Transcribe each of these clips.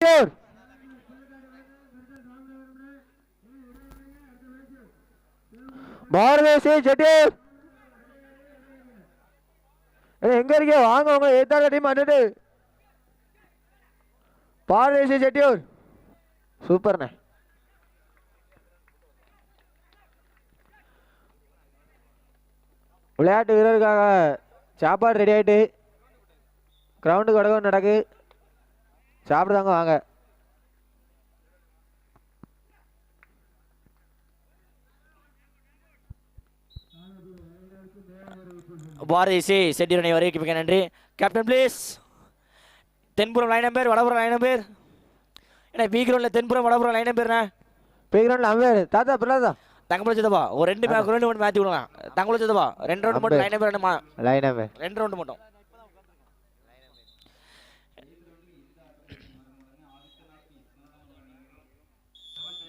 செட்டியூர் பாரதேசி செட்டியூர் எங்க இருக்கீங்க? வாங்க உங்க ஏத்தாட டீம் வந்துட்டு பாரதேசி செட்டியூர் சூப்பர்ண்ணே. விளையாட்டு வீரருக்காக சாப்பாடு ரெடி ஆயிட்டு கிரவுண்டுக்கு வடகம் நடக்கு. சாப்பிடுதாங்க வாங்க. பாரதி செட்டியரணை வரைக்கும் மிக நன்றி. கேப்டன் ப்ளீஸ் தென்புறம் லைன் நம்பர் வடபுறம் லைன் நம்பர் ஏன்னா பி கிரௌண்டில் தென்புறம் வடபுறம் லைன் நம்பர்ண்ணே பே கிரவுண்டில் அம்பேர். தாத்தா பிரலாதா தங்கமலை சித்தப்பா ஒரு ரெண்டு மே ரெண்டு மட்டும் மாற்றி விடலாம் தங்கமலை சித்தப்பா ரெண்டு ரவுண்டு மட்டும் லைன் நம்பர் ரெண்டு மா- லைன் ரெண்டு ரவுண்டு மட்டும்.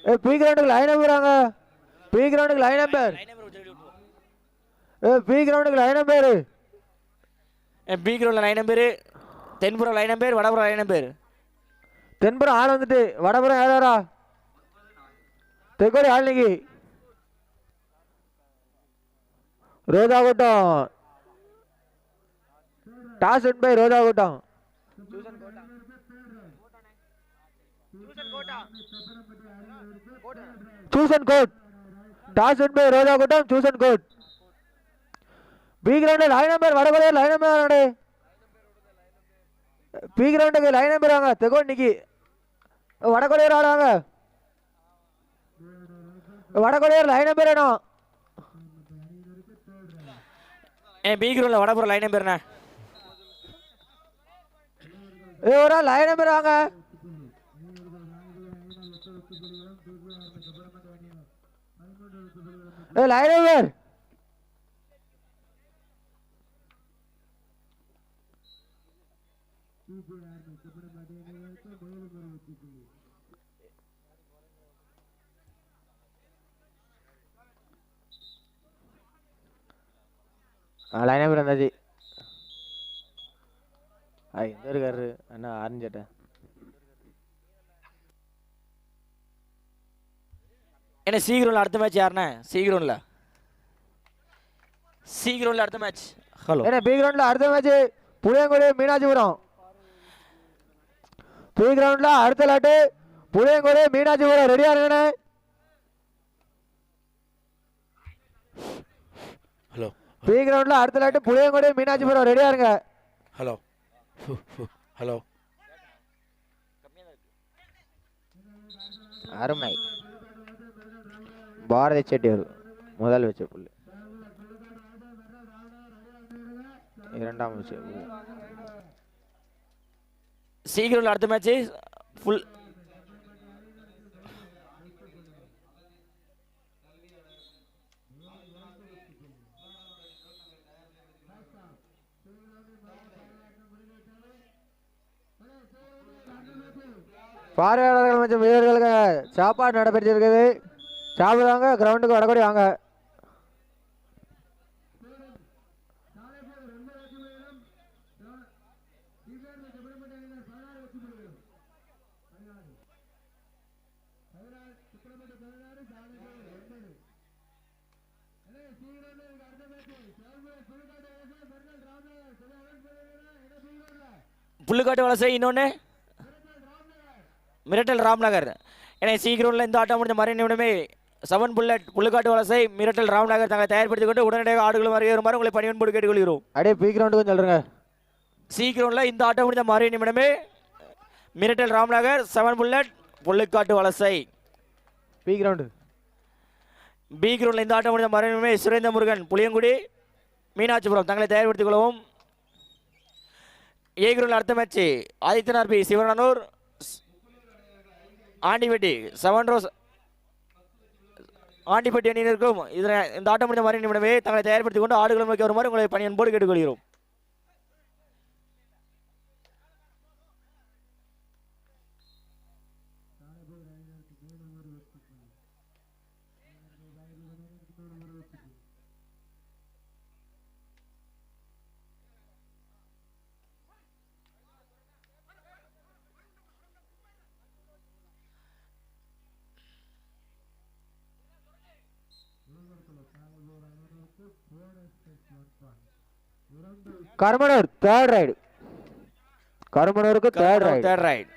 ஏ பி கிரவுண்டுக்கு லைன் நம்புறாங்க பி கிரவுண்டுக்கு லைன் நம்பர் ஏ பி கிரவுண்டுக்கு லைன் நம்பர் பி கிரௌண்டில் லைன் நம்பர் தென்புறம் லைன் நம்பர் வடபுறம் லைன் நம்பர் தென்புறம் ஆள் வந்துட்டு வடபுறம் யாராரா தெக்கோடி ஆள் நிக்கி. ரோஜா கூட்டம் டாஸ் வின் பை ரோஜா கூட்டம் சூசன் கோட் டாஸ் வின் பை ரோஜா கூட்டம் சூசன் கோட் பி கிரவுண்ட் லைன் நம்பர் வடபுறைய லைன் நம்பர் பி கிரவுண்டுக்கு லைன் நம்பர் வாங்க. தெக்கோடி நிக்கி வடகொடையர் ஆடுவாங்க வடகொடையர் லைன் நம்பர் வேணும். ஏன் பி கிரௌண்டில் வடபுறம் லைன் நம்பர்ண்ணே ஏ ஒரு ஆள் லைன் நம்பர் வாங்க. ஏ லைன் நம்பர் ஆ லைன் நம்பர் வந்தாச்சு. ஆ எந்த இருக்காரு அண்ணா ஆரஞ்சட்டை ஏன்னா சி கிரௌண்டில் அடுத்த மேட்ச் யாருண்ணே? சி கிரௌண்டில் சி கிரௌண்டில் அடுத்த மேட்ச் ஹலோ ஏன்னா பி கிரவுண்ட்ல அடுத்த மேட்ச் புளியங்குடி மீனாட்சிபுரம். பி கிரவுண்ட்ல அடுத்த லாட்டு புளியங்குடி மீனாட்சிபுரம். ரெடியா இருங்கண்ணே. ஹலோ பி கிரவுண்ட்ல அடுத்த லாட்டு புளியங்குடி மீனாட்சிபுரம். ரெடியா இருங்க. ஹலோ ஹலோ அருமை. பாரதி செட்டியார் முதல் வச்ச புள்ளி. இரண்டாம் வச்ச புள்ளி. சி கிரௌண்டில் அடுத்த மேட்ச் ஃபுல் பார்வையாளர்கள் மற்றும் வீரர்களுக்கு சாப்பாடு நடைபெற்றிருக்குது சாப்பிடுவாங்க கிரவுண்டுக்கு வரக்கூடிய வாங்க. புல்லுக்காட்டு வலசை இன்னொன்று மிரட்டல் ராம்நகர். ஏன்னா சீக்கிரம்ல இந்த ஆட்டம் முடிஞ்ச மறு நிமிடமே செவன் புல்லட் புல்லுக்காட்டு வலசை மிரட்டல் ராம்நகர் தங்களை தயார்படுத்திக் கொண்டு உடனடியாக ஆடுகளும் வருமாறு உங்களை பணிவன்போடு கேட்டுக்கொள்கிறோம். அப்படியே பி கிரவுண்டுக்கும் சொல்லுங்க சி கிரௌண்டில் இந்த ஆட்டம் முடிஞ்ச மறு நிமிடமே மிரட்டல் ராம்நகர் செவன் புல்லட் புல்லுக்காட்டு வலசை. பி கிரவுண்டு பி கிரௌண்டில் இந்த ஆட்டம் முடிஞ்ச மறு நிமிடமே சுரேந்திர முருகன் புளியங்குடி மீனாட்சிபுரம் தங்களை தயார்படுத்திக் கொள்ளவும். ஏ கிரௌண்டில் அடுத்த மேட்ச் ஆதித்யநாத் பி. சிவனானூர் ஆண்டிப்பட்டி செவன் ரோஸ் ஆண்டிப்பட்டி அணியினருக்கும் இதனை இந்த ஆட்டம் முடிந்த மாதிரி நிமிடமே தங்களை தயார்படுத்திக் கொண்டு ஆடுகளை நோக்கி வருமாறு உங்களை பணியன்போடு கேட்டுக்கொள்கிறோம். Karumanur third raid கருமனூருக்கு third raid third raid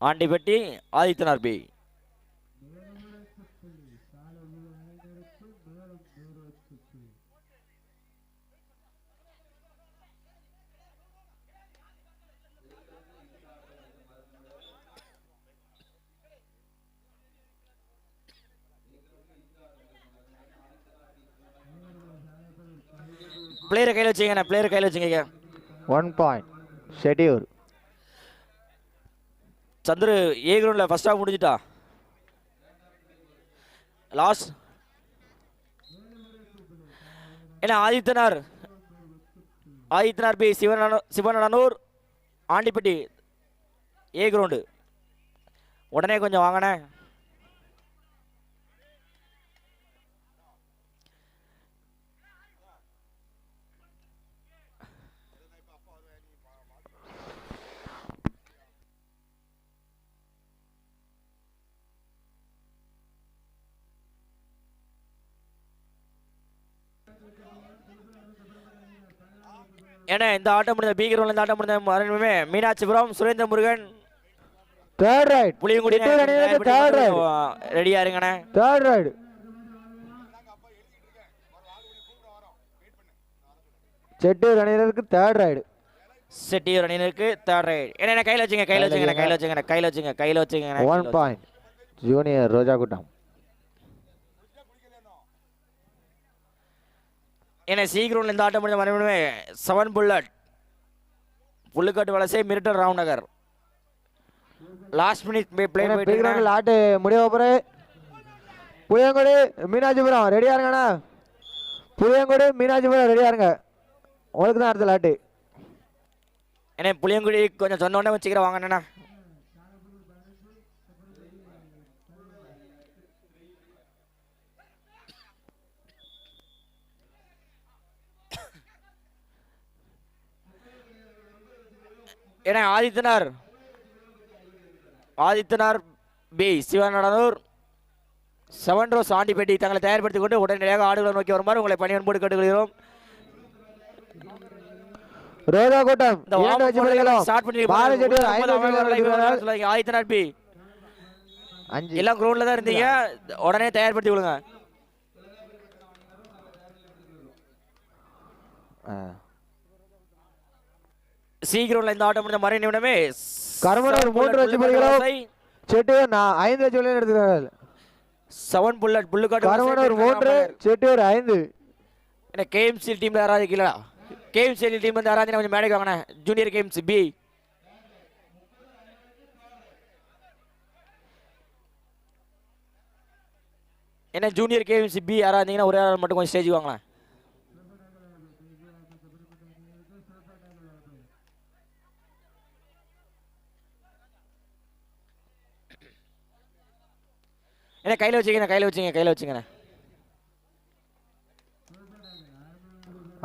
Andipatti Adithanar B. பிளேயரை கையில் வச்சுங்க பிளேயரை கையில் வச்சுங்க ஒன் பாயிண்ட் ஷெட்யூர் சந்துரு ஏ கிரவுண்டில் ஃபர்ஸ்ட் ஹாஃப் முடிஞ்சிட்டா? லாஸ்ட் என்ன ஆதித்தனார்? ஆதித்தனார் பி சிவன சிவனூர் ஆண்டிப்பட்டி ஏ கிரவுண்டு உடனே கொஞ்சம் வாங்கண்ணே ஏன்னா இந்த ஆட்டம் முடிந்த பி கிரவுண்டில் இந்த ஆட்டம் முடிந்த மரணமே Meenakshipuram Surendra Murugan. Third raid Puliyangudi third raid ரெடியா இருங்கண்ணே. தேர்ட் ரைடு செட்டூர் அணியினருக்கு தேர்ட் ரைடு செட்டியூர் அணியினருக்கு தேர்ட் ரைட் என்ன கையில் வச்சுங்க கையில் வச்சுங்க கையில் வச்சுங்க கையில் வச்சுங்க கையில் வச்சுங்க ஒன் பாயிண்ட் ஜூனியர் ரோஜா கூட்டம் ஏன்னா சீக்கிரம் இந்த ஆட்டம் முடிஞ்ச மறுபடியுமே seven bullet Pullukattu Valasai மிரிட்டர் Rao Nagar. Last minute play போயிட்டு ஆட்டு முடிய போகிற புளியங்குடி மீனாட்சிபுரம் ரெடியா இருங்கண்ணா. புளியங்குடி மீனாட்சிபுரம் ரெடியா இருங்க. உங்களுக்கு தான் அடுத்த லாட்டு. ஏன்னா புளியங்குடி கொஞ்சம் சொன்ன உடனே கொஞ்சம் சீக்கிரம் வாங்கண்ணா ஏன்னா ஆதித்தனார். ஆதித்தனார் பி. சிவநடனூர் செவன் ரோஸ் ஆண்டிப்பேட்டை தங்களை தயார்படுத்திக் கொண்டு உடனடியாக ஆடுகளை நோக்கி வருமாறு உங்களை பணியன்போடு கேட்டுக்கொள்கிறோம். ரோஜா கூட்டம் ஆதித்தனார் பி. அஞ்சு. எல்லாம் கிரவுண்ட்ல தான் இருந்தீங்க. உடனே தயார்படுத்தி ஆ. சீக்கிரம் இந்த ஆட்டம் முடிஞ்ச மறை நிமிடமே கருமனூர் மூன்று வச்சு பிடிக்கிறோம் செட்டியூர் நான் ஐந்து வச்சு விளையாட எடுத்துக்கிறார்கள். செவன் புல்லட் புல்லுக்காட்டு கருமனூர் மூன்று செட்டியூர் ஐந்து. என்ன கேஎம்சி டீம்ல யாராவது இருக்கீங்களா கேஎம்சி டீம் வந்து யாராவது கொஞ்சம் மேடைக்கு வாங்கினேன் ஜூனியர் கேஎம்சி பி என்ன ஜூனியர் கேஎம்சி பி யாராவது இருந்தீங்கன்னா ஒரே ஆள் மட்டும் கொஞ்சம் ஸ்டேஜ் வாங்கலாம் என்ன கையில் வச்சுக்கங்க கையில் வச்சுங்க கையில் வச்சுங்கண்ணே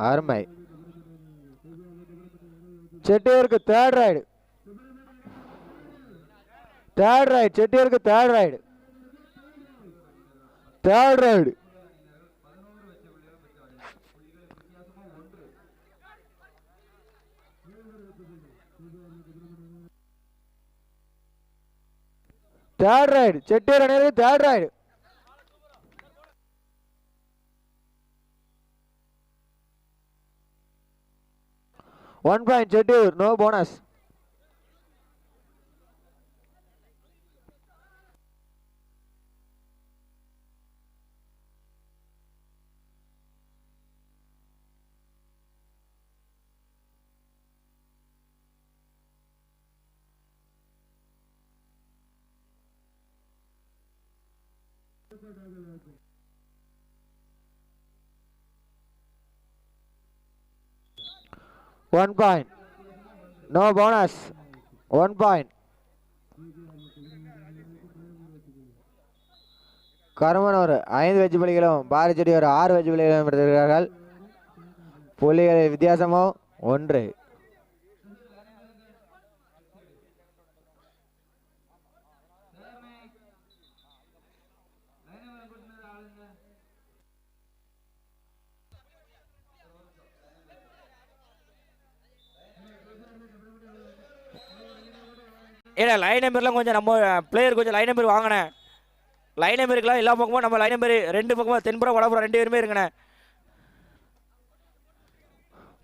அருமை செட்டியூருக்கு third raid third raid செட்டியூருக்கு third raid third raid third raid Chettiyur அணியிற்கு third raid one point Chettiyur no One point. No no bonus one point Karumanur ஐந்து வெஜ் புலிகளும் பாரதி ஒரு ஆறு வெஜ் புலிகளும் எடுத்திருக்கிறார்கள். புலிகளின் வித்தியாசமோ? ஒன்று. ஏன்னா லைன் நம்பர்லாம் கொஞ்சம் நம்ம பிளேயர் கொஞ்சம் லைன் நம்பர் வாங்கினேன் லைன் நம்பருக்குலாம் எல்லா பக்கமும் நம்ம லைன் நம்பர் ரெண்டு பக்கமும் தென்புறம் வடபுறம் ரெண்டு பேருமே இருக்குண்ணே.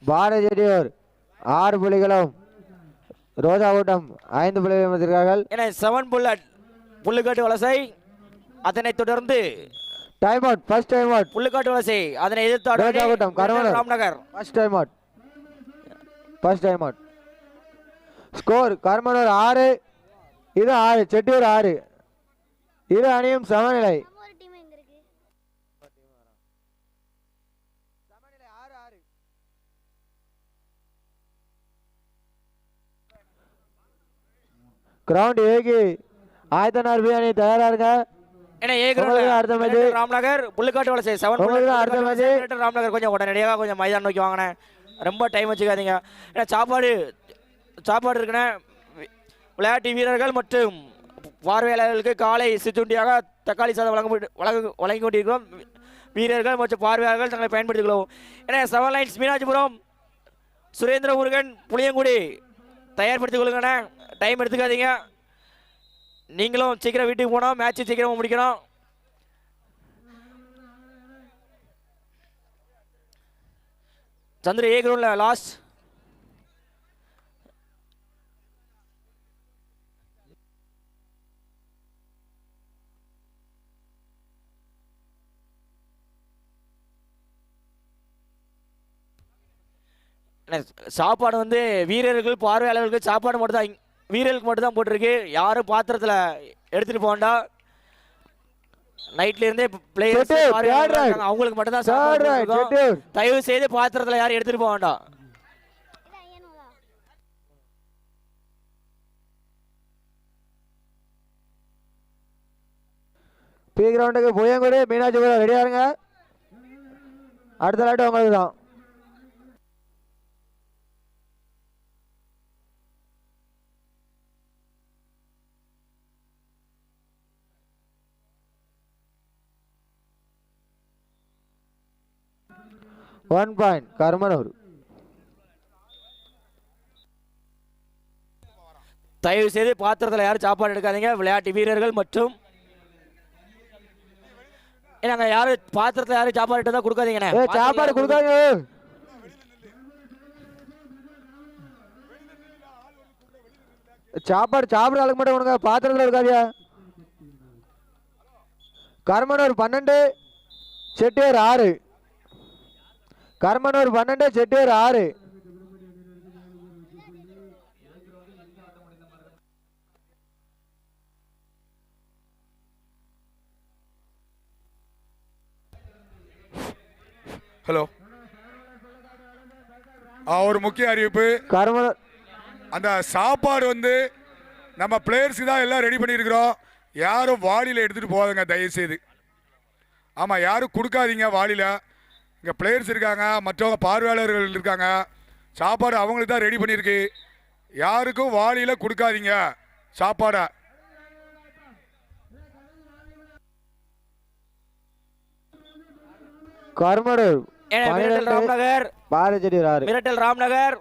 பாரதி செட்டியூர் ஆறு புள்ளிகளும். ரோஜா கூட்டம் ஐந்து புள்ளிகளும் எடுத்திருக்கார்கள் ஏன்னா செவன் புல்லட் புல்லுக்காட்டு வலசை அதனைத் தொடர்ந்து time out first time out Pullukattu Valasai அதனை எதிர்த்து ரோஜா கருமலர். Ramnagar. First time out first time out score. Karmanur ஆறு இது ஆறு செட்டியூர் ஆறு. இரு அணியும் சமநிலை. கிரவுண்ட் ஏகி ஆயத்தனார் பி அணி தயாரா இருங்க ராம்நகர் புல்லுக்காட்டு வலசை செவன். ராம்நகர் கொஞ்சம் உடனடியாக கொஞ்சம் மைதானம் நோக்கி வாங்கினேன். ரொம்ப டைம் வச்சுக்காதீங்க. ஏன்னா சாப்பாடு சாப்பாடு இருக்கிற விளையாட்டு வீரர்கள் மற்றும் பார்வையாளர்களுக்கு காலை சிற்றுண்டியாக தக்காளி சாதம் வழங்க வழங்க வழங்கி கொண்டிருக்கிறோம். வீரர்கள் மற்றும் பார்வையாளர்கள் தங்களை பயன்படுத்திக் ஏன்னா செவன் லைன்ஸ் மீனாட்சிபுரம் சுரேந்திர முருகன் புளியங்குடி தயார்படுத்திக் கொள்ளுங்கண்ணே. டைம் எடுத்துக்காதீங்க. நீங்களும் சீக்கிரம் வீட்டுக்கு போனோம் மேட்ச் சீக்கிரமாக முடிக்கணும். சந்திர ஏ கிரௌண்டில் லாஸ்ட் சாப்பாடு வந்து வீரர்கள் பார்வையாளர்களுக்கு சாப்பாடு மட்டும் தான் வீரர்களுக்கு மட்டும் தான் போட்டிருக்கு. யாரும் பாத்திரத்தில் எடுத்துட்டு போக வேண்டாம் நைட்ல இருந்தே பிளேயர்ஸ். அவங்களுக்கு மட்டும் தான். தயவு செய்து பாத்திரத்தில் யாரும் எடுத்துட்டு போக வேண்டாம். பி கிரவுண்டுக்கு புயங்குடி மீனாட்சிபுரம் ரெடியா இருங்க. அடுத்த லாட்டு உங்களுக்கு தான் ஒன் பாயிண்ட் கர்மனூர் தயவு செய்து பாத்திரத்தில் யாரும் சாப்பாடு எடுக்காதீங்க. விளையாட்டு வீரர்கள் மற்றும் ஏன்னாங்க யாரும் பாத்திரத்தில் யாரும் சாப்பாடு எடுத்தா கொடுக்காதீங்கண்ணே? ஏ பாத்திரத்துல சாப்பாடு யாரும் கொடுக்காங்க சாப்பாடு சாப்பிட்ற ஆளுக்கு மட்டும் கொடுங்க. பாத்திரத்தில் இருக்காதியா? கர்மனூர் பன்னெண்டு செட்டியார் ஆறு. கர்மனூர் பன்னெண்டு செட்டியார் ஆறு. ஹலோ ஒரு முக்கிய அறிவிப்பு. கர்மனூர். அந்த சாப்பாடு வந்து நம்ம பிளேயர்ஸுக்கு தான் எல்லாம் ரெடி பண்ணியிருக்கிறோம். யாரும் வாளியில் எடுத்துகிட்டு போகாதுங்க தயவுசெய்து. ஆமாம் யாரும் கொடுக்காதீங்க வாளியில். இங்கே பிளேயர்ஸ் இருக்காங்க மற்றவங்க பார்வையாளர்கள் இருக்காங்க. சாப்பாடு அவங்களுக்கு தான் ரெடி பண்ணியிருக்கு யாருக்கும் வாளியில் கொடுக்காதீங்க. சாப்பாடை. கர்மனூர் ஏன்னா மிரட்டல் ராம்நகர். பாரதி செட்டியார் ஆறு மிரட்டல் ராம்நகர்.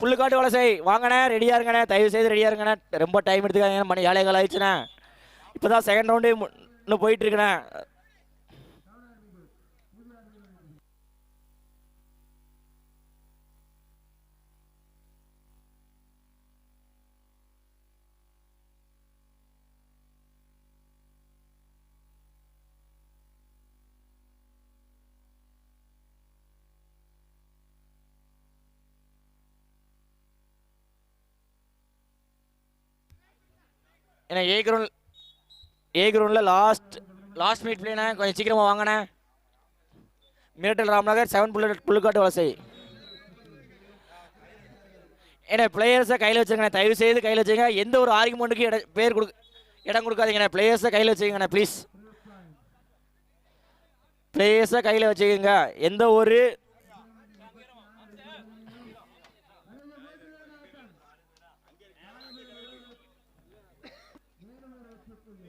புல்லுக்காட்டு வலசை வாங்கண்ணே ரெடியாக இருங்கண்ணே. தயவு செய்து ரெடியாக இருங்கண்ணே. ரொம்ப டைம் எடுத்துக்காதீங்க மணி ஏழை கால் ஆயிடுச்சுண்ணே. இப்போ தான் செகண்ட் ரவுண்டு இன்னும் போயிட்டு ஏன்னா ஏ கிரவுண்ட் ஏ கிரவுண்டில் லாஸ்ட் லாஸ்ட் மினிட் பிளேண்ணே கொஞ்சம் சீக்கிரமாக வாங்கண்ணே மிரட்டல் ராம்நகர் செவன் புல்லட் புல்லுக்காட்டு வலசை. ஏன்னா பிளேயர்ஸை கையில் வச்சுருங்கண்ணே தயவு செய்து கையில் வச்சுங்க எந்த ஒரு ஆர்குமெண்ட்டுக்கு இட பேர் கொடு இடம் கொடுக்காதீங்கண்ணே பிளேயர்ஸை கையில் வச்சுக்கங்கண்ணே ப்ளீஸ் பிளேயர்ஸை கையில் வச்சுக்கோங்க. எந்த ஒரு ஏன்னா One point, சுரேந்திர முருகன் செட்டியூர்.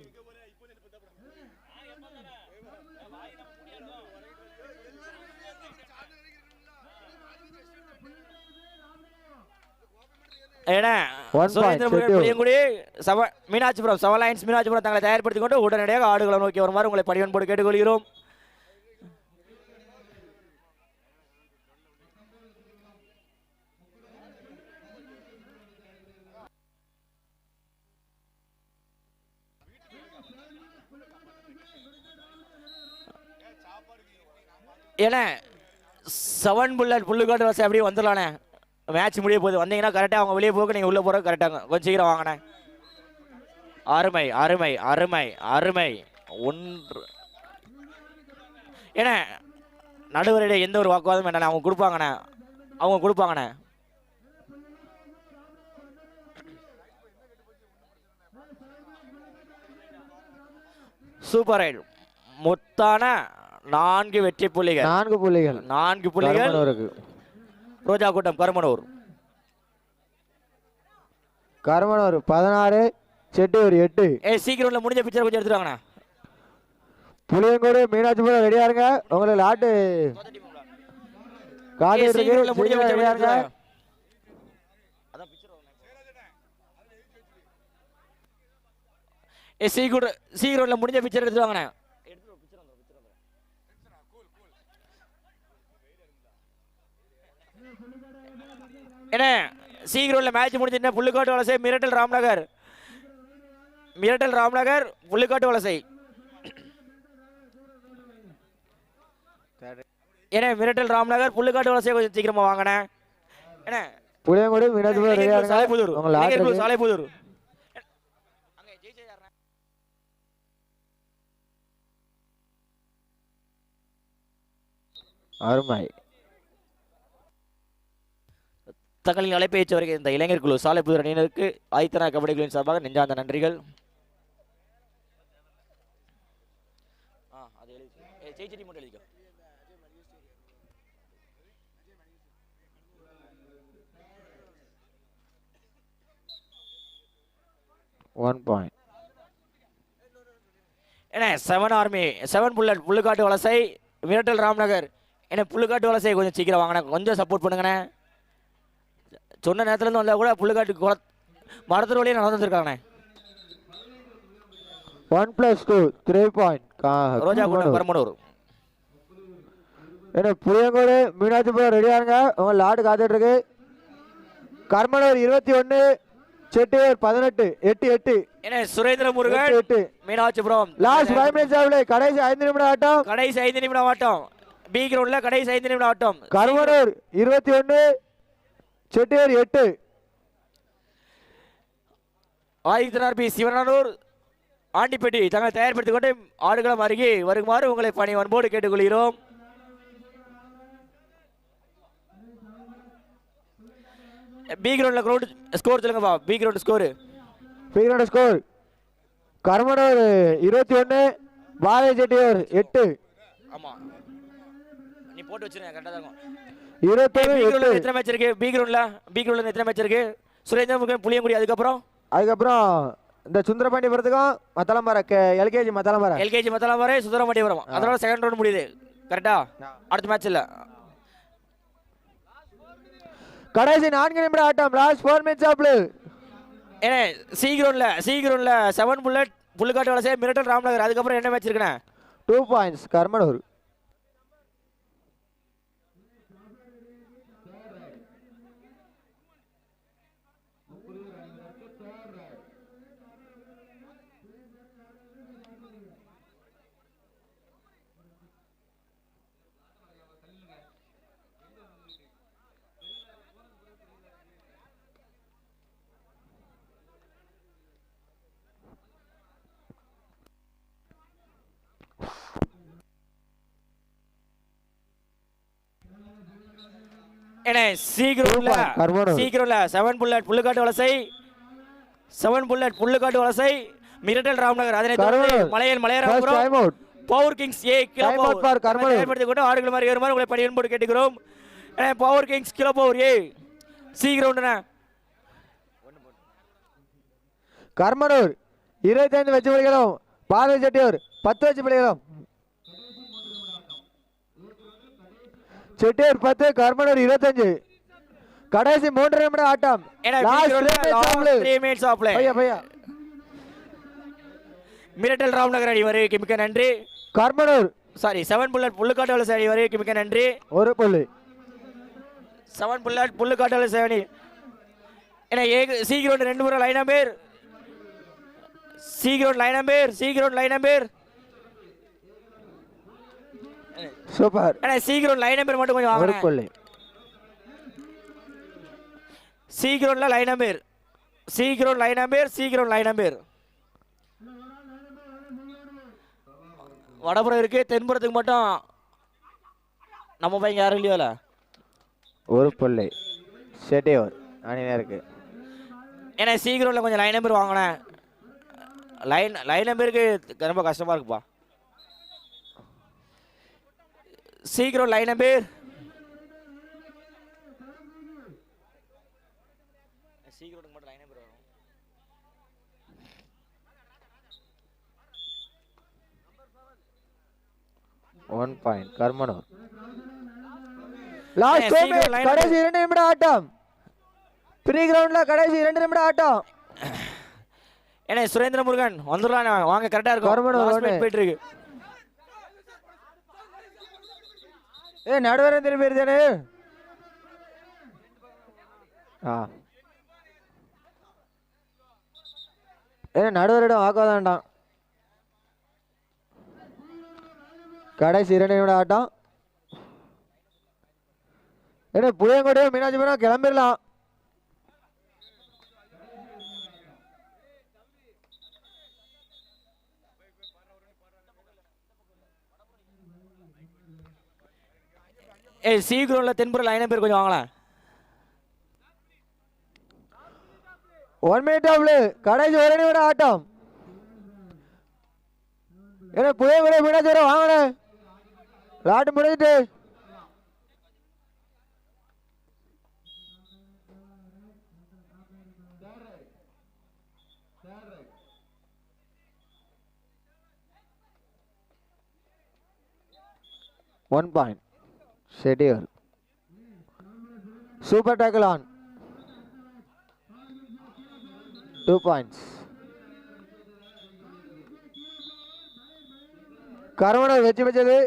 புளியங்குடி சவ மீனாட்சிபுரம் செவன் லைன்ஸ் மீனாட்சிபுரம் தங்களை தயார்படுத்திக் கொண்டு உடனடியாக ஆடுகளை நோக்கி வருமாறு உங்களை பணிவன் போட்டு கேட்டுக்கொள்கிறோம். ஏன்னா செவன் புல்லட் புல்லுக்காட்டு வசதி அப்படியே வந்துடலாண்ணே மேட்ச் முடிய போகுது. வந்தீங்கன்னா கரெக்டாக அவங்க வெளியே போக நீங்கள் உள்ளே போகிற கரெக்டாங்க கொஞ்சம் சீக்கிரம் வாங்கண்ணே. அருமை அருமை அருமை அருமை. ஒன்று. ஏன்னா நடுவரிடையே எந்த ஒரு வாக்குவாதமும் வேண்டாண்ணே. அவங்க கொடுப்பாங்கண்ணே. அவங்க கொடுப்பாங்கண்ணே. சூப்பர் ரைட் மொத்தான நான்கு வெற்றி புள்ளிகள் நான்கு புள்ளிகள் நான்கு புள்ளிகள் ரோஜா கூட்டம் கருமனூர். கருமனூர் பதினாறு செட்டியூர் எட்டு. ஏ சீக்கிரம் முடிஞ்ச பிக்சர் கொஞ்சம் எடுத்துட்டு வாங்கண்ணா. புளியங்கோடு மீனாட்சிபுரம் ரெடியா இருங்க. உங்களுக்கு லாட்டு ஏய், இருக்கு முடிஞ்ச ரெடியா இருங்க. ஏ சீக்கிரம் சீக்கிரம் முடிஞ்ச பிக்சர் எடுத்துட்டு என்ன? சீக்கிரம் மேட்ச் முடிஞ்சுன்னா புள்ளிக்காட்டு வலசை மிரட்டல் ராம்நகர். மிரட்டல் ராம்நகர் புள்ளிக்காட்டு வலசை ஏன்னா மிரட்டல் ராம்நகர் புள்ளிக்காட்டு வலசை கொஞ்சம் சீக்கிரமா வாங்கண்ணே. என்ன? புளியங்கோடு இளைஞர்கள் இருக்கு. சாலைப்புதூர் அருமை. தங்களின் ஏற்று வருகிற இந்த இளைஞர் குழு சாலைப்புதூர் அணியினருக்கு ஆயத்தனா கபடி குழுவின் சார்பாக நெஞ்சார்ந்த நன்றிகள். ஒன் பாயிண்ட் என்ன seven army seven bullet Pullukattu Valasai மிரட்டல் ராம்நகர். என்ன புல்லுக்காட்டு வலசை கொஞ்சம் சீக்கிரம் வாங்கண்ணே கொஞ்சம் சப்போர்ட் பண்ணுங்கண்ணே. சொன்ன நேரத்துலேருந்து வந்தால் கூட புல்லுக்காட்டு குள மரத்தூர் வழியே நடந்து வந்திருக்காங்கண்ணே one plus two three point ரோஜா கூட்டம் பெரம்பலூர் என்ன புளியங்கோடு மீனாட்சிபுரம் ரெடியா இருங்க. உங்க லாட்டு காத்துட்டு இருக்கு கர்மனூர் இருபத்தி ஒன்று செட்டியூர் பதினெட்டு எட்டு எட்டு. என்ன சுரேந்திர முருகன் எட்டு. எட்டு மீனாட்சிபுரம் லாஸ்ட் ஃபைவ் மினிட்ஸ் ஆகல கடைசி ஐந்து நிமிடம் ஆட்டம். கடைசி ஐந்து நிமிடம் ஆட்டம். பி கிரவுண்டில் கடைசி ஐந்து நிமிடம் ஆட்டம். கருமனூர் இருபத்தி ஒன்று செட்டியூர் எட்டு. ஆதித்தனார் பி சிவனானூர் ஆண்டிப்பட்டி தங்களை தயார்படுத்திக் கொண்டு ஆடுகளம் அருகே வருமாறு உங்களை பணி அன்போடு கேட்டுக்கொள்கிறோம். பி கிரவுண்டில் கிரவுண்ட் ஸ்கோர் சொல்லுங்கப்பா. பி கிரவுண்ட் ஸ்கோரு பீரோட ஸ்கோர் கருமனூர் இருபத்தி ஒன்று பாரதிய செட்டியூர் எட்டு. ஆமாம் போட்டு வச்சிருங்க கரெக்டாக இருக்கும். கிரவுண்டில் எத்தனை மேட்ச் இருக்கு? பி கிரவுண்டில் பி கிரவுண்டில் எத்தனை மேட்ச் இருக்கு? சுரேந்திர முருகன் புளியங்குடி அதுக்கப்புறம்? அதுக்கப்புறம் இந்த சுந்தரபாண்டியபுரத்துக்கும் மத்தளம்பர எல்கேஜி மத்தளம்பர எல்கேஜி மத்தலாம் வரை சுந்தரமாட்டிபுரம் அதோட செகண்ட் ரவுண்ட் முடியுது. கரெக்டா அடுத்த மேட்ச் இல்லை. கடைசி நான்கு நிமிடம் ஆட்டம் லாஸ்ட் ஃபோர் மினிட்ஸ் ஆப்ல ஏன்னா சீக்கிரம்ல சீக்கிரம்ல செவன் புல்லட் புல்லுக்காட்டு வலசை மிரட்டல் ராம்நகர் அதுக்கப்புறம் என்ன மேட்ச் இருக்குண்ணே? டூ பாயிண்ட்ஸ் கர்மனூர் ஏன்னா சீக்கிரம்ல Super, Karmanur. சீக்கிரம்ல seven bullet Pullukattu Valasai. Seven bullet Pullukattu Valasai. மிரட்டல் ராம்நகர். அதனை தொடர்ந்து. மலையன் பவர் கிங்ஸ் ஏ கிலோ கர்மனூர். ஏற்படுத்திக் கொண்டு ஆடுகள் மாதிரி வருமாறு உங்களை பணி போட்டு கேட்டுக்கிறோம். ஏன்னா பவர் கிங்ஸ் கிலோ பவர் ஏ சீக்கிரம்ண்ணே கர்மனூர் இருபத்தைந்து வச்சு பிடிக்கிறோம் பாரதிய செட்டியூர் பத்து வச்சு பிடிக்கிறோம் செட்டியூர் பத்து கர்மனூர் இருபத்தஞ்சு. கடைசி மூன்று நிமிட ஆட்டம். மிரட்டல் ராம்நகர் அணி வருகைக்கு மிக்க நன்றி. Karmanur. Sorry seven bullet Pullukattu Valasai அணி வருகைக்கு மிக்க நன்றி. ஒரு புள்ளி. செவன் புல்லட் புல்லுக்காட்டு அணி. ஏன்னா ஏக சீக்கிரம் ரெண்டு முறை லைன் பேர் சீக்கிரம் லைன் பேர் சீக்கிரம் லைன் பேர் சூப்பர். ஏன்னா சீக்கிரம் லைன் பேர் மட்டும் கொஞ்சம் வாங்க சீக்கிரம்ல லைன் பேர் சீக்கிரம் லைன் பேர் சீக்கிரம் லைன் பேர் வடபுறம் இருக்கு தென்புறத்துக்கு மட்டும். நம்ம பையன் யாரும் இல்லையோல ஒரு புள்ளி ஷெட்டியோர் அணியினருக்கு ஏன்னா சீக்கிரம்ல கொஞ்சம் லைன் நம்பர் வாங்கினேன். லைன் லைன் நம்பருக்கு ரொம்ப கஷ்டமா இருக்குப்பா. சீக்கிரம் லைன் நம்பர் சீக்கிரம் மட்டும் லைன் நம்பர் வரும் ஒன் பாயிண்ட் கர்மனூர் லாஸ்ட் கடைசி இரண்டு நிமிட ஆட்டம். ப்ரீ கிரவுண்ட்ல கடைசி இரண்டு நிமிட ஆட்டம். ஏன்னா சுரேந்திர முருகன் வந்துடலாம் வாங்க கரெக்டா இருக்கும். போயிட்டு இருக்கு. ஏ நடுவரே திரும்பி இருந்தேனே ஆ. ஏ நடுவரிடம் வாக்குவாதாண்டாம் கடைசி இரண்டு நிமிட ஆட்டம். ஏன்னா புளியங்கோட்டையும் மீனாட்சிபுரம் கிளம்பிடலாம். ஏய் சீக்கிரம்ல தென்புற லைன் பேர் கொஞ்சம் வாங்கலாம். ஒன் மினிட் ஆஃப்ல கடைசி ஒரு நிமிட ஆட்டம். ஏன்னா புளியங்கோடை மீனாட்சிபுரம் வாங்கினேன் விளாட்டு முடிஞ்சிட்டு. One point Chettiyur super tackle and two points கரவணர் வெற்றி பெற்றது